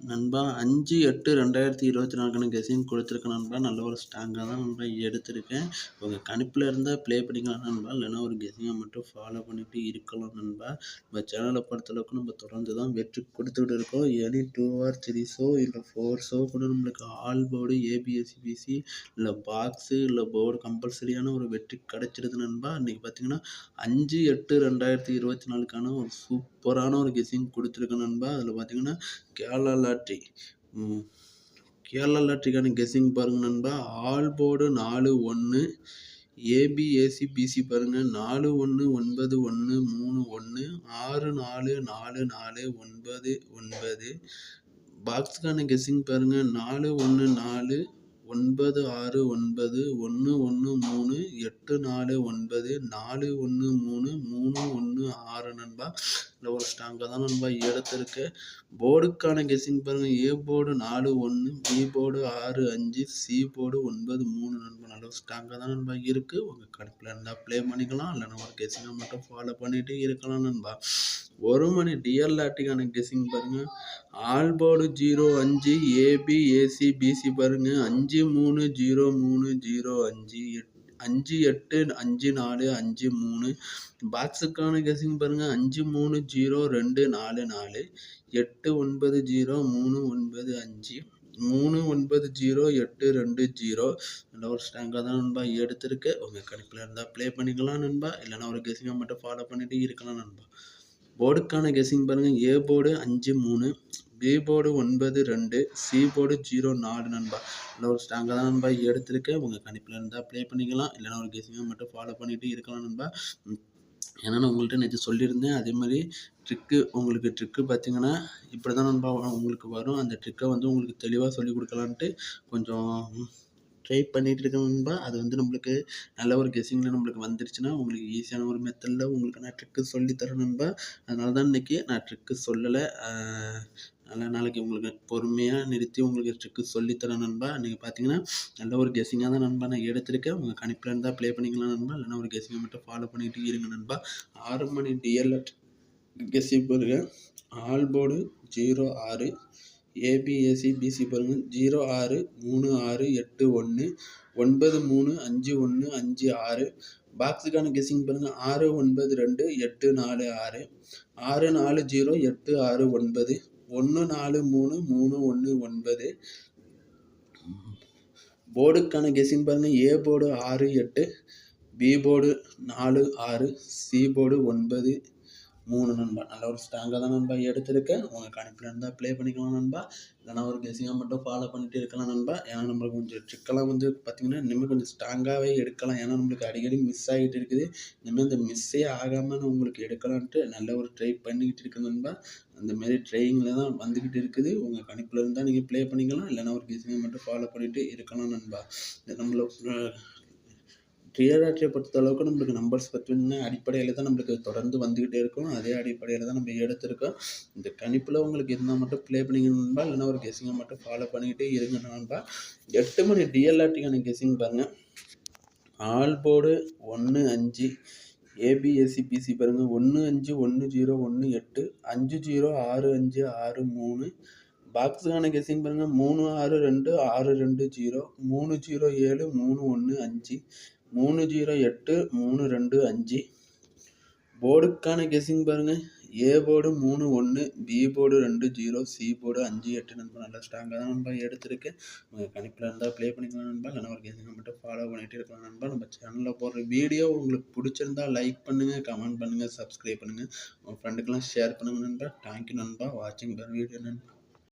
நண்பா அஞ்சு எட்டு ரெண்டாயிரத்தி இருபத்தி நாலுக்கான கெஸிங் கொடுத்துருக்கேன் நண்பா. நல்ல ஒரு ஸ்ட்ராங்காக தான் நண்பா எடுத்திருக்கேன். உங்கள் கணிப்பில் இருந்தால் ப்ளே பண்ணிக்கலாம் நண்பா. இல்லைன்னா ஒரு கெஸிங்கை மட்டும் ஃபாலோ பண்ணிட்டு இருக்கலாம் நண்பா. நம்ம சேனலை பொறுத்தளவுக்கு நம்ம தொடர்ந்து தான் வெற்றி கொடுத்துக்கிட்டு இருக்கோம். எனி டூ ஆர் த்ரீஸோ இல்லை ஃபோர்ஸோ கூட நம்மளுக்கு ஆல் போர்டு ஏபிஎஸ்சிபிசி இல்லை பாக்ஸு இல்லை போர்டு கம்பல்சரியான ஒரு வெற்றி கிடச்சிருது நண்பா. இன்றைக்கி பார்த்தீங்கன்னா அஞ்சு எட்டு ரெண்டாயிரத்தி இருபத்தி நாலுக்கான ஒரு சூப்பரான ஒரு கெஸிங் கொடுத்துருக்கேன் நண்பா. அதில் பார்த்தீங்கன்னா கேரளா லாட்ரி கேரளா லாட்ரிக்கான கெஸ்ஸிங் பாருங்கள் நண்பா. ஆல் போர்டு நாலு ஒன்று ஏபிஏசி பிசி பாருங்கள் நாலு ஒன்று ஒன்பது ஒன்று மூணு ஒன்று ஆறு நாலு நாலு நாலு ஒன்பது ஒன்பது. பாக்ஸுக்கான கெஸ்ஸிங் பாருங்கள் நாலு ஒன்று நாலு ஒன்பது ஆறு ஒன்பது ஒன்று ஒன்று மூணு எட்டு நாலு ஒன்பது நாலு ஒன்று மூணு மூணு ஒன்று ஆறு நண்பா. இல்லை ஒரு ஸ்ட்ராங்காக தான் நண்பா எடுத்திருக்கு. போர்டுக்கான கெஸ்ஸிங் பாருங்கள் ஏ போர்டு நாலு ஒன்று பி போர்டு ஆறு அஞ்சு சி போர்டு ஒன்பது மூணு நண்பா. நல்ல ஸ்ட்ராங்காக தான் நண்பா இருக்குது உங்கள் கடுப்பில் இருந்தால் ப்ளே பண்ணிக்கலாம். இல்லைன்னா ஒரு கெஸ்ஸிங்கை மட்டும் ஃபாலோ பண்ணிகிட்டே இருக்கலாம் நண்பா. ஒரு மணி டிஎல் லாட்டிக்கான கெஸ்ஸிங் பாருங்கள் ஆல் போர்டு ஜீரோ அஞ்சு ஏபி ஏசி பிசி பாருங்கள் அஞ்சு மூணு ஜீரோ மூணு ஜீரோ அஞ்சு எட் அஞ்சு எட்டு அஞ்சு நாலு அஞ்சு மூணு. பாக்ஸுக்கான கெஸ்ஸிங் பாருங்கள் அஞ்சு மூணு ஜீரோ ரெண்டு நாலு நாலு. எட்டு ஒன்பது ஜீரோ மூணு ஒன்பது அஞ்சு. மூணு ஒன்பது ஜீரோ எட்டு ரெண்டு ஜீரோ நல்ல ஒரு ஸ்ட்ராங்காக தான் நண்பா எடுத்திருக்கு. உங்கள் கணிப்பில் இருந்தால் ப்ளே பண்ணிக்கலாம் நண்பா. இல்லைனா ஒரு கெஸிங்காக மட்டும் ஃபாலோ பண்ணிவிட்டு இருக்கலாம் நண்பா. போர்டுக்கான கெஸ்ஸிங் பாருங்கள் ஏ போர்டு அஞ்சு மூணு பி போர்டு ஒன்பது ரெண்டு சி போர்டு ஜீரோ நாலு நண்பா. இல்லை ஒரு ஸ்ட்ராங்காக தான் நண்பா எடுத்திருக்கேன். உங்கள் கணிப்பில் இருந்தால் ப்ளே பண்ணிக்கலாம். இல்லைனா ஒரு கெஸிங்கை மட்டும் ஃபாலோ பண்ணிவிட்டு இருக்கலாம் நண்பா. ஏன்னா நான் உங்கள்கிட்ட நேற்று சொல்லியிருந்தேன். அதே மாதிரி ட்ரிக்கு உங்களுக்கு ட்ரிக்கு பார்த்தீங்கன்னா இப்படி தான் நண்பா உங்களுக்கு வரும். அந்த ட்ரிக்கை வந்து உங்களுக்கு தெளிவாக சொல்லி கொடுக்கலான்ட்டு கொஞ்சம் ட்ரை பண்ணிகிட்டு இருக்கேன் நண்பா அது வந்து நம்மளுக்கு நல்ல ஒரு கெஸ்ஸிங்கில் நம்மளுக்கு வந்துருச்சுன்னா உங்களுக்கு ஈஸியான ஒரு மெத்தடில் உங்களுக்கு நான் ட்ரிக்கு சொல்லித்தரேன் நண்பா. அதனால தான் இன்றைக்கி நான் ட்ரிக்கு சொல்லலை. நல்லா நாளைக்கு உங்களுக்கு பொறுமையாக நிறுத்தி உங்களுக்கு ட்ரிக்கு சொல்லித்தரேன் நண்பா. நீங்கள் பார்த்தீங்கன்னா நல்ல ஒரு கெஸ்ஸிங்காக தான் நண்பா நான் எடுத்திருக்கேன். உங்கள் கணிப்பில் இருந்தால் ப்ளே பண்ணிக்கலாம் நண்பா. இல்லைன்னா ஒரு கெஸ்ஸிங்கை மட்டும் ஃபாலோ பண்ணிகிட்டு இருங்க நண்பா. ஆறு மணி டிஎல்எட் கெஸ்ஸி பாருங்க ஆல் போர்டு ஜீரோ ஆறு. ஏபிஎஸ்சி பிசி பாருங்கள் ஜீரோ ஆறு மூணு ஆறு எட்டு ஒன்று ஒன்பது மூணு அஞ்சு ஒன்று அஞ்சு ஆறு. பாக்ஸுக்கான கெஸ்ஸிங் பாருங்கள் ஆறு ஒன்பது ரெண்டு எட்டு நாலு ஆறு. ஆறு நாலு ஜீரோ எட்டு ஆறு ஒன்பது. ஒன்று நாலு மூணு மூணு ஒன்று ஒன்பது. போர்டுக்கான கெஸ்ஸிங் பாருங்கள் ஏ போர்டு ஆறு எட்டு. பி போர்டு நாலு ஆறு. சி போர்டு ஒன்பது. மூணு நண்பா. நல்ல ஒரு ஸ்ட்ராங்காக தான் நண்பா எடுத்திருக்கேன் உங்கள் கணிப்பில் இருந்தால் ப்ளே பண்ணிக்கலாம் நண்பா. இல்லைனா ஒரு கெஸிங்காக மட்டும் ஃபாலோ பண்ணிட்டு இருக்கலாம் நண்பா. ஏன்னா நம்மளுக்கு கொஞ்சம் ட்ரிக்கெல்லாம் வந்து பார்த்திங்கன்னா இனிமேல் கொஞ்சம் ஸ்ட்ராங்காகவே எடுக்கலாம். ஏன்னா நம்மளுக்கு அடிக்கடி மிஸ் ஆகிட்டு இருக்குது. இனிமேல் இந்த மிஸ்ஸே ஆகாமல் நான் உங்களுக்கு எடுக்கலான்ட்டு நல்ல ஒரு ட்ரை பண்ணிக்கிட்டு இருக்கேன் நண்பா. அந்தமாரி ட்ரையிங்கில் தான் வந்துக்கிட்டு இருக்குது. உங்கள் கணிப்பில் இருந்தால் நீங்கள் ப்ளே பண்ணிக்கலாம். இல்லைனா ஒரு கெஸிங்கை மட்டும் ஃபாலோ பண்ணிவிட்டு இருக்கலாம் நண்பா. நம்மளை ட்ரியாராட்ரியை பொறுத்த அளவுக்கு நம்மளுக்கு நம்பர்ஸ் பற்றின அடிப்படையில் தான் நம்மளுக்கு தொடர்ந்து வந்துக்கிட்டே இருக்கும். அதே அடிப்படையில் தான் நம்ம எடுத்திருக்கோம். இந்த கணிப்பில் உங்களுக்கு இருந்தால் மட்டும் ப்ளே பண்ணிக்கணும்பா இல்லைன்னா ஒரு கெஸிங்கை மட்டும் ஃபாலோ பண்ணிக்கிட்டே இருங்க நண்பா. எட்டு மணி டிஎல்ஆர்டிக்கான கெஸிங் பாருங்கள் ஆல் போர்டு ஒன்று அஞ்சு ஏபிஎஸ்சி பிசி பாருங்கள் ஒன்று அஞ்சு ஒன்று ஜீரோ ஒன்று எட்டு அஞ்சு ஜீரோ ஆறு அஞ்சு ஆறு மூணு. பாக்ஸுக்கான கெஸிங் பாருங்கள் மூணு ஆறு ரெண்டு ஆறு ரெண்டு ஜீரோ மூணு ஜீரோ ஏழு மூணு ஒன்று அஞ்சு. மூணு ஜீரோ எட்டு மூணு ரெண்டு அஞ்சு. போர்டுக்கான கெஸ்ஸிங் பாருங்கள் ஏ போர்டு மூணு ஒன்று பி போர்டு ரெண்டு ஜீரோ சி போர்டு அஞ்சு எட்டு நண்பா நல்லா ஸ்ட்ராங்காக தான் நண்பா எடுத்திருக்கேன் உங்கள் கணிப்பில் இருந்தால் ப்ளே பண்ணிக்கலாம் நண்பா. இல்லைனா ஒரு கெஸிங்கை மட்டும் ஃபாலோ பண்ணிகிட்டே இருக்கலாம் நண்பா. நம்ம சேனலில் போடுற வீடியோ உங்களுக்கு பிடிச்சிருந்தா லைக் பண்ணுங்கள் கமெண்ட் பண்ணுங்கள் சப்ஸ்கிரைப் பண்ணுங்கள் உங்கள் ஃப்ரெண்டுக்கெல்லாம் ஷேர் பண்ணுங்கள் நண்பா. தேங்க்யூ நண்பா. வாட்சிங் பர் வீடியோ நண்பா.